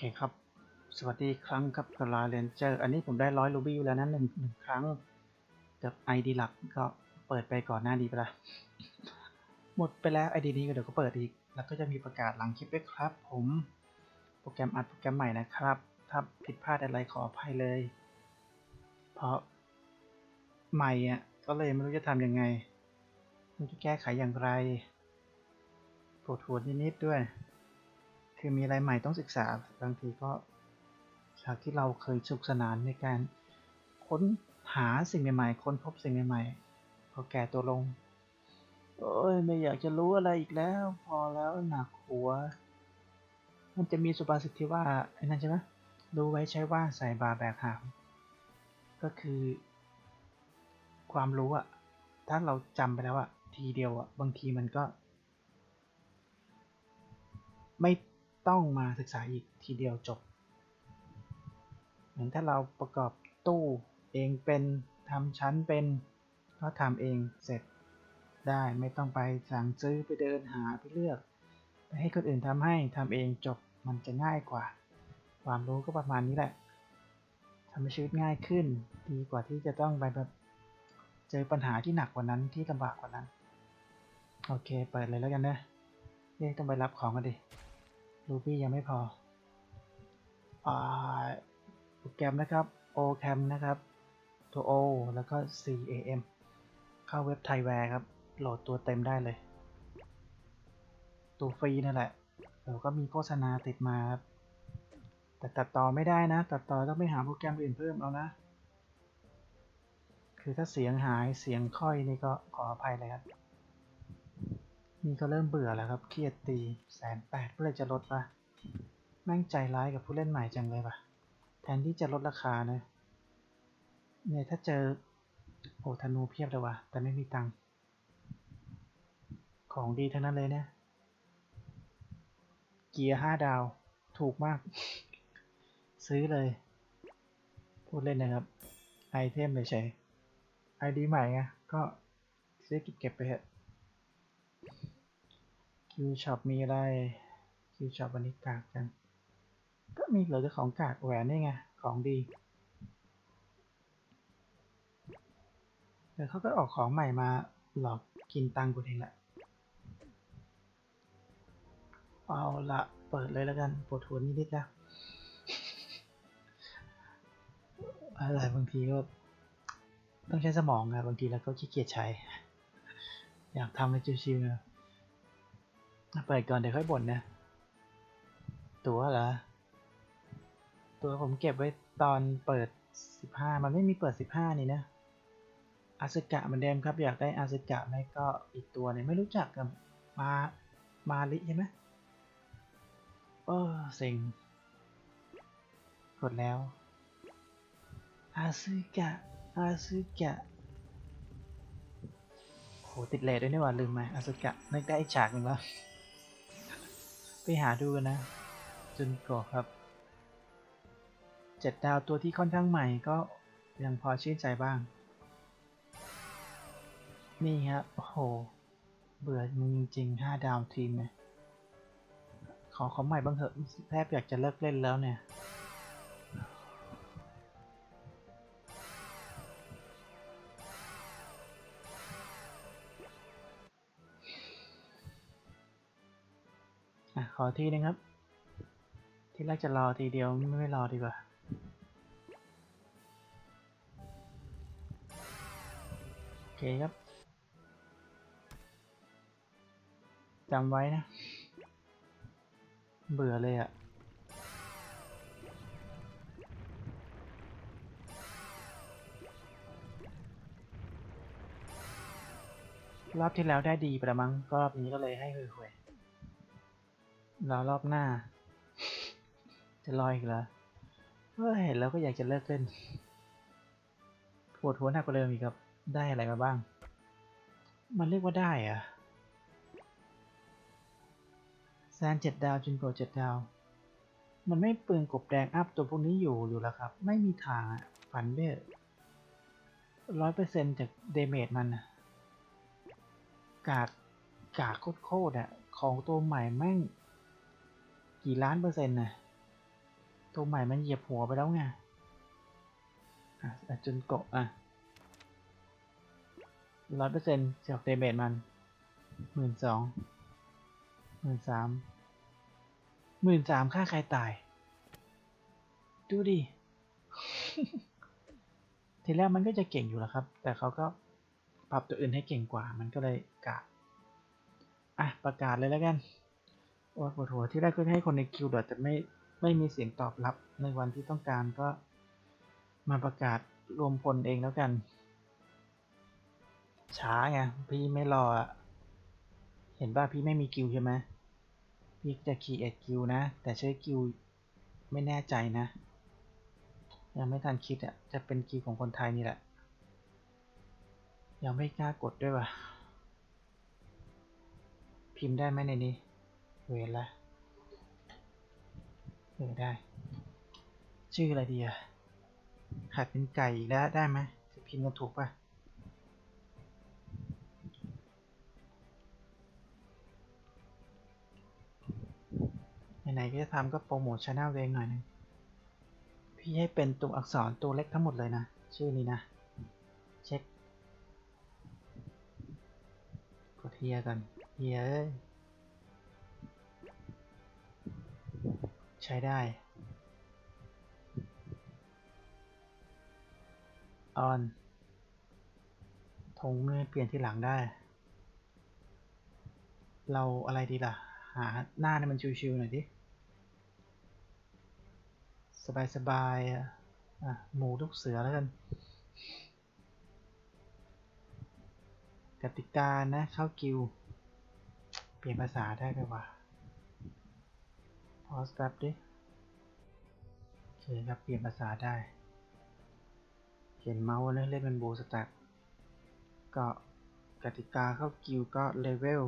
เคครับ สวัสดีครั้งครับกลาเรนเจอร์อันนี้ผมได้ร้อยรูบี้อยู่แล้วนะหนึ่งหนึ่งครั้ง กับไอดีหลักก็เปิดไปก่อนหน้าดีไปละหมดไปแล้วไอดีนี้ก็เดี๋ยวก็เปิดอีก แล้วก็จะมีประกาศหลังคลิปด้วยครับ ผมโปรแกรมอัดโปรแกรมใหม่นะครับ ถ้าผิดพลาดอะไรขออภัยเลย เพราะใหม่อะก็เลยไม่รู้จะทำยังไงม่รู้จะแก้ไขอย่างไรปวดหัวนิดๆด้วย คือมีอะไรใหม่ต้องศึกษาบางทีก็จากที่เราเคยสนุกสนานในการค้นหาสิ่งใหม่ๆ ค้นพบสิ่งใหม่ๆ พอแก่ตัวลง โอ้ยไม่อยากจะรู้อะไรอีกแล้ว พอแล้วหนักหัว มันจะมีสุภาษิตที่ว่าไอ้นั่นใช่ไหมรู้ไว้ใช้ว่าใส่บาแบกหามก็คือ ความรู้อะถ้าเราจำไปแล้วอะทีเดียวอะบางทีมันก็ ไม่ ต้องมาศึกษาอีกทีเดียวจบ เหมือนถ้าเราประกอบตู้เองเป็นทำชั้นเป็นก็ทำเองเสร็จได้ไม่ต้องไปสั่งซื้อไปเดินหาไปเลือกไปให้คนอื่นทำให้ทำเองจบมันจะง่ายกว่า ความรู้ก็ประมาณนี้แหละทำให้ชีวิตง่ายขึ้น ดีกว่าที่จะต้องไปแบบเจอปัญหาที่หนักกว่านั้นที่ลำบากกว่านั้น โอเค เปิดเลยแล้วกันนะเรียต้องไปรับของกันดิ รูบี้ยังไม่พออโปรแกรมนะครับ OCam นะครับ ตัว O แล้วก็ CAM เข้าเว็บไทยแวร์ครับ โหลดตัวเต็มได้เลย ตัวฟรีนั่นแหละเดี๋ยวก็มีโฆษณาติดมาครับ แต่ตัดต่อไม่ได้นะ ตัดต่อต้องไปหาโปรแกรมอื่นเพิ่มเอานะ คือถ้าเสียงหายเสียงค่อยนี่ก็ขออภัยเลยครับ นี่ก็เริ่มเบื่อแล้วครับเครียดตีแสนแปดเพื่อจะลดปะแม่งใจร้ายกับผู้เล่นใหม่จังเลยปะแทนที่จะลดราคานะเนี่ยถ้าเจอโอ้ธนูเพียบเลยวะแต่ไม่มีตังค์ของดีทั้งนั้นเลยเนี่ยเกียร์ห้าดาวถูกมาก ซื้อเลย พูดเล่นนะครับ ไอเทมเลยใช่ไอดีใหม่ไงก็ซื้อเก็บไปเถอะ คิวช็อปมีอะไรคิวช็อปวันนี้กากจัง ก็มีเหลือแต่ของกากแหวนนี่ไง ของดีเดี๋ยวเขาก็ออกของใหม่มาหลอกกินตังกูเองแหละ เอาละเปิดเลยแล้วกัน ปวดหัวนิดๆแล้วอะไรบางทีก็ต้องใช้สมองอะบางทีแล้วก็ขี้เกียจใช้ อยากทำอะไรชิวๆนะ เปิดก่อนเดี๋ยวค่อยบ่นนะ ตัวเหรอ ตัวผมเก็บไว้ตอนเปิด 15 มันไม่มีเปิด 15 นี่นะอาซึกะเหมือนเดิมครับ อยากได้อาซึกะไม่ก็อีกตัวหนึงไม่รู้จักกับมามาลิใช่ไหมเออเซ็งกดแล้วอาซึกะอาซึกะโหติดเลทด้วยนี่หว่าลืมไหมอาซึกะนึกได้อีกฉากหนึ่งแล้ว ไปหาดูกันนะจุนโกะครับเจ็ดดาวตัวที่ค่อนข้างใหม่ก็ยังพอชื่นใจบ้าง นี่ครับโอ้โห เบื่อมึงจริงห้าดาวทีมเนี่ยขอขอใหม่บ้างเถอะแทบอยากจะเลิกเล่นแล้วเนี่ย ขอทีนึงครับ ที่แรกจะรอทีเดียวไม่ไม่รอดีกว่าโอเคครับจำไว้นะ เบื่อเลยอะรอบที่แล้วได้ดีประมั้งรอบนี้ก็เลยให้ห่วยๆ รอรอบหน้า จะรออีกเหรอเฮ้ยเห็นแล้วก็อยากจะเลิกเล่นปวดหัวหนักกว่าเดิมอีกครับ ได้อะไรมาบ้าง มันเรียกว่าได้อะแซนเจ็ดดาวจุนโกเจ็ดดาว มันไม่เปลืองกบแดงอัพตัวพวกนี้อยู่อยู่แล้วครับ ไม่มีทางอะฝันเบ้ร้อยเปอร์เซ็นต์จากเดเมจมัน กาก กากโคตรๆอะของตัวใหม่แม่ง กี่ล้านเปอร์เซ็นต์น่ะตัวใหม่มันเหยียบหัวไปแล้วไงอะจนโกาะอะร้อยเปอร์เซ็นต์จากเดเมจมันหมื่นสองหมื่นสามหมื่นสามค่าใครตาย ดูดิ ทีแรกมันก็จะเก่งอยู่แล้วครับ แต่เขาก็ปรับตัวอื่นให้เก่งกว่า มันก็เลยกะ อะ ประกาศเลยแล้วกัน โอ้ปวดหัวที่แรกก็ให้คนในคิวดอทแต่ไม่ไม่มีเสียงตอบรับในวันที่ต้องการก็มาประกาศรวมพลเองแล้วกัน ช้าไงพี่ไม่รอ เห็นว่าพี่ไม่มีกิวใช่ไหมพี่จะคีเอทกิวนะ แต่ใช้กิวไม่แน่ใจนะ ยังไม่ทันคิดอะจะเป็นกิวของคนไทยนี่แหละ ยังไม่กล้ากดด้วยว่ะ พิมพ์ได้ไหมในนี้ เวรละเออได้ ชื่ออะไรดีอะหัดเป็นไก่แล้วได้ไหมจะพิมพ์กันถูกป่ะไหนๆก็จะทำก็โปรโมทช anel ตัวเองหน่อยหนึงพี่ให้เป็นตัวอักษรตัวเล็กทั้งหมดเลยนะ ชื่อนี้นะ เช็คกดเฮียกันเฮียเอ้ย ช้ได้ ออนธงเนี่เปลี่ยนที่หลังได้ เราอะไรดีล่ะ หาหน้าให้มันชิวๆหน่อยดิ สบายๆอะอะหมูลูกเสือแล้วกันกติกานะ เข้ากิว เปลี่ยนภาษาได้ไหมวะ พอสแป๊บดิ โอเคครับ เปลี่ยนภาษาได้ เขียนเมาส์นะเล่นเป็นโบสแต็กก็กติกาเข้ากิวก็เลเวล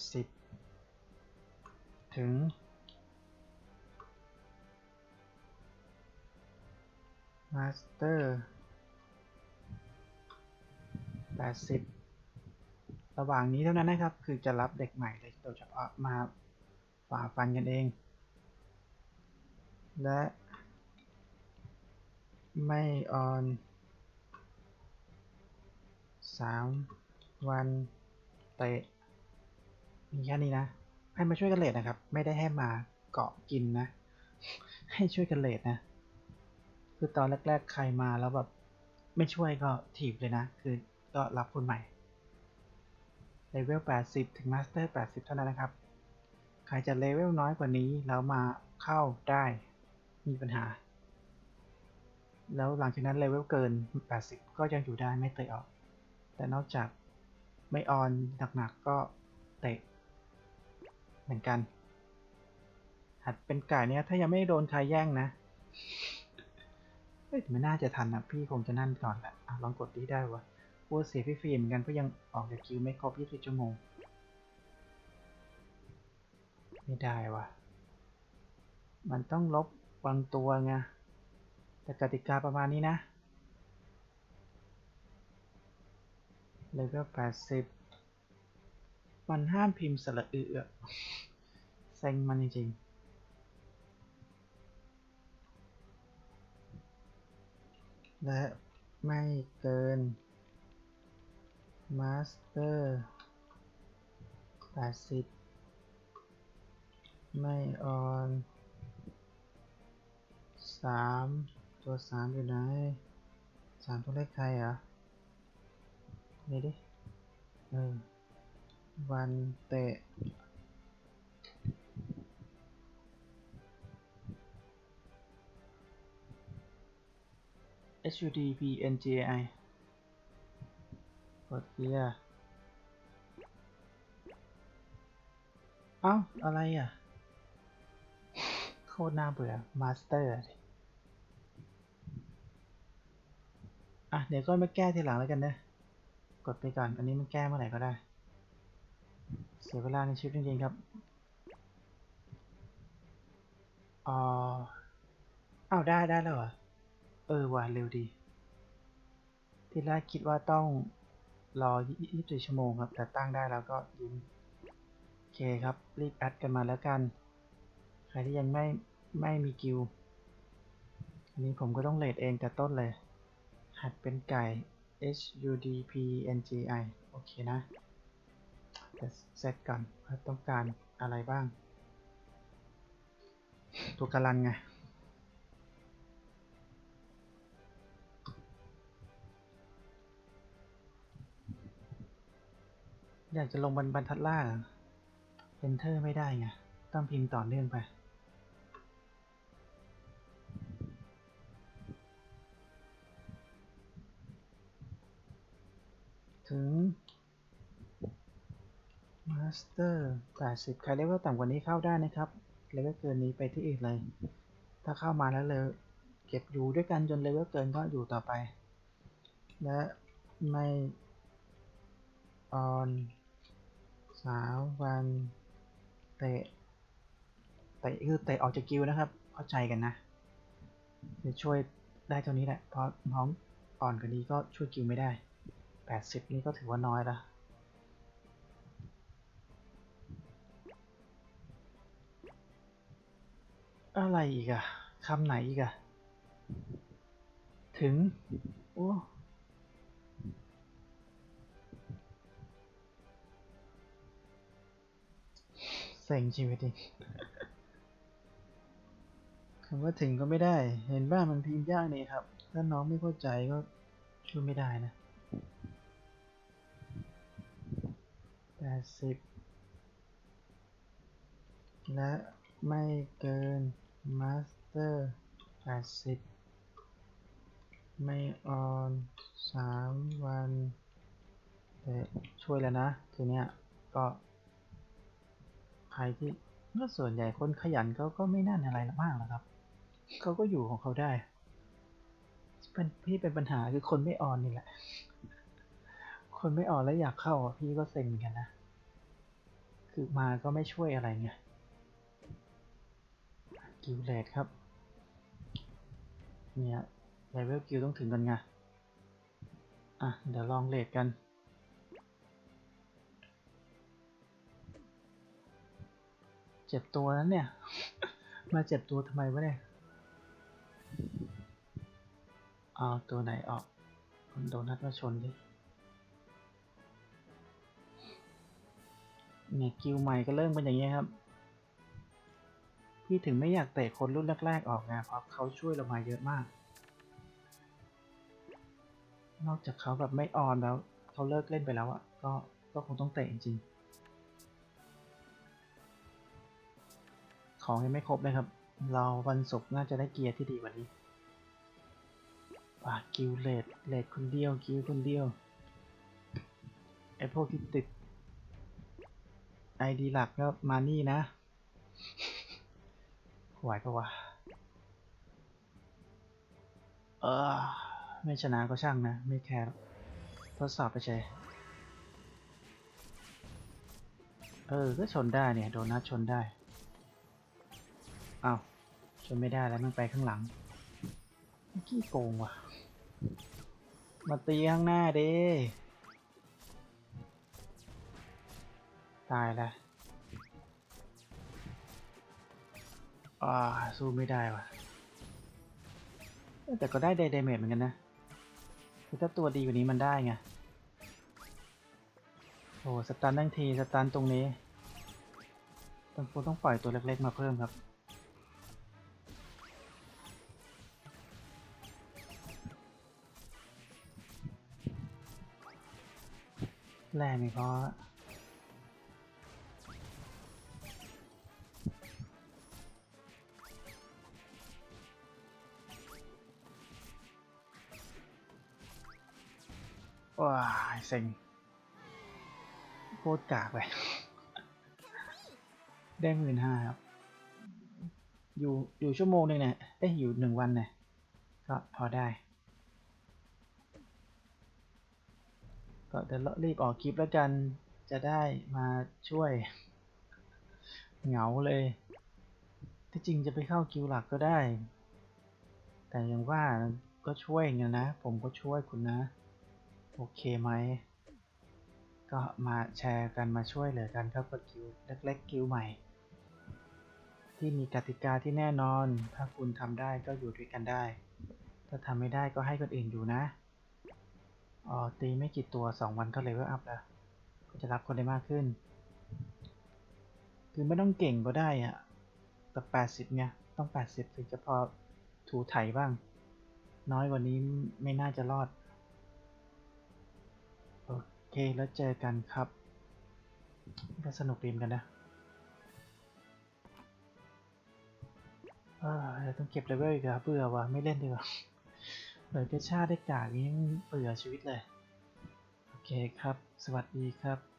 80 ถึง มาสเตอร์ 80 ระหว่างนี้เท่านั้นนะครับ คือจะรับเด็กใหม่เลยเราจะเอามาฝ่าฟันกันเอง และไม่ออน3วันเตะมีแค่นี้นะ ให้มาช่วยกันเลดนะครับ ไม่ได้ให้มาเกาะกินนะ ให้ช่วยกันเลดนะ คือตอนแรก ๆ ใครมาแล้วแบบไม่ช่วยก็ถีบเลยนะ คือก็รับคนใหม่ เลเวล 80 ถึงมาสเตอร์ 80 เท่านั้นนะครับ ใครจะเลเวลน้อยกว่านี้แล้วมาเข้าได้มีปัญหา แล้วหลังจากนั้นเลเวลเกิน 80 ก็ยังอยู่ได้ไม่เตะออก แต่นอกจากไม่ออนหนักๆก็เตะ เหมือนกัน หัดเป็นไก่เนี่ยถ้ายังไม่โดนใครแย่งนะเฮ้ยไม่น่าจะทันนะพี่คงจะนั่นก่อนแหละอะลองกดดีได้วะ กลัวเสียพี่ฟิล์มเหมือนกันเพราะยังออกจากคิวไม่ครบ24ชั่วโมง ไม่ได้วะมันต้องลบบางตัวไงแต่กติกาประมาณนี้นะเลเวล80มันห้ามพิมพ์สระอือะเซ็งมันจริงๆและไม่เกิน มาสเตอร์80ไม่ออนสามตัวสามอยู่ไหนสามตัวเลขไทยเหรอนี่ดิเออวันเตะ H U D P N J I กดเกียร์เอ้า อะไรอะ โคตรน่าเบื่อมาสเตอร์อะ เดี๋ยวก็มาแก้ทีหลังแล้วกันนะ กดไปก่อน อันนี้มันแก้เมื่อไหร่ก็ได้ เสียเวลาในชีวิตจริงๆครับอ๋ออ้าวได้ได้แล้วเหรอ เออว่ะเร็วดี ทีแรกคิดว่าต้อง รอ 24 ชั่วโมงครับ แต่ตั้งได้แล้วก็ยิ้มโอเคครับ รีบแอดกันมาแล้วกัน ใครที่ยังไม่ไม่มีกิลด์อันนี้ผมก็ต้องเลดเองแต่ต้นเลย หัดเป็นไก่ H U D P N G I โอเคนะเดี๋ยวเซตก่อนว่าต้องการอะไรบ้าง ตัวกาลันไง อยากจะลงบนบรรทัดล่าง Enter ไม่ได้ไง ต้องพิมพ์ต่อเนื่องไป ถึง Master 80 ใครเลเวลต่ำกว่านี้เข้าได้นะครับ เลเวลเกินนี้ไปที่อื่นเลย ถ้าเข้ามาแล้วเลยเก็บอยู่ด้วยกันจนเลเวลเกินก็อยู่ต่อไป และไม่ออน สาววันเตะเตะคือเตะออกจากกิลด์นะครับ เข้าใจกันนะจะช่วยได้เท่านี้แหละเพราะน้องอ่อนกว่านี้ก็ช่วยกิลด์ไม่ได้ 80 นี่ก็ถือว่าน้อยละอะไรอีกอะคำไหนอีกอะถึง โอ้ ซ็งชีวิตจริงคำว่าถึงก็ไม่ได้ เห็นบ้านมันพิมพ์ยากนี่ครับ ถ้าน้องไม่เข้าใจก็ช่วยไม่ได้นะแปดสิบและไม่เกินมาสเตอร์แปดสิบไม่ออนสามวันแต่ช่วยแล้วนะ ทีเนี้ยก็ ใครที่ก็ส่วนใหญ่คนขยันเขาก็ไม่นั่นอะไรมากหรอกครับ เขาก็อยู่ของเขาได้เป็นพี่เป็นปัญหาคือคนไม่ออนนี่แหละ คนไม่ออนแล้วอยากเข้าพี่ก็เซ็งกันนะ คือมาก็ไม่ช่วยอะไรไงกิลเลดครับ เนี่ยเลเวลกิลต้องถึงกันไง อะ เดี๋ยวลองเลดกัน เจ็บตัวนั้นเนี่ย มาเจ็บตัวทำไมวะเนี่ย เอาตัวไหนออกคุณโดนัทมาชนดิเนี่ยกิวใหม่ก็เริ่มเป็นอย่างนี้ยครับ พี่ถึงไม่อยากเตะคนรุ่นแรกๆออกไงเพราะเขาช่วยเรามาเยอะมาก นอกจากเขาแบบไม่ออนแล้ว เขาเลิกเล่นไปแล้วอะ่ะก็ก็คงต้องเตะจริงๆ ของยังไม่ครบเลยครับ เราวันศุกร์น่าจะได้เกียร์ที่ดีกว่านี้ป่ากิวเลดเลดคนเดียวกิวคนเดียวไอพวกที่ติดไอดีหลักก็มานี่นะไหวปะวะเออไม่ชนะก็ช่างนะ ไม่แคร์ทดสอบไปเฉยเออ ก็ชนได้เนี่ย โดนัทชนได้ อ้าวชนไม่ได้แล้วมันไปข้างหลังขี้โกงว่ะ มาตีข้างหน้าเด้ตายแล้วอ่าสู้ไม่ได้ว่ะ แต่ก็ได้เดเมจเหมือนกันนะคือถ้าตัวดีกว่านี้มันได้ไง โอ้สตันทั้งที สตันตรงนี้ต้องต้องปล่อยตัวเล็กๆมาเพิ่มครับ แรงไม่พอละว้ายเซ็งโคตรกากเลย ได้หมื่นห้าครับ อยู่อยู่ชั่วโมงหนึ่งเนี่ยเอ้ยอยู่หนึ่งวันเนี่ยก็พอได้ ก็เดี๋ยวรีบออกคลิปแล้วกันจะได้มาช่วย เหงาเลย ที่จริงจะไปเข้าคิวหลักก็ได้ แต่อย่างว่าก็ช่วยไงนะ ผมก็ช่วยคุณนะ โอเคไหม ก็มาแชร์กันมาช่วยเหลือกันครับกับคิวเล็กๆคิวใหม่ ที่มีกติกาที่แน่นอน ถ้าคุณทำได้ก็อยู่ด้วยกันได้ ถ้าทำไม่ได้ก็ให้คนอื่นอยู่นะ อ๋อตีไม่กี่ตัวสองวันก็เลเวลอัพแล้วก็จะรับคนได้มากขึ้น คือไม่ต้องเก่งก็ได้อะแต่แปดสิบไงต้องแปดสิบถึงจะพอถูไถบ้าง น้อยกว่านี้ไม่น่าจะรอด โอเค แล้วเจอกันครับ ก็สนุกดีมกันนะเออต้องเก็บเลเวลอีกอะเบื่อว่ะ ไม่เล่นดีกว่า เหลือแค่ชาติได้กากนี้เบื่อชีวิตเลย โอเคครับ สวัสดีครับ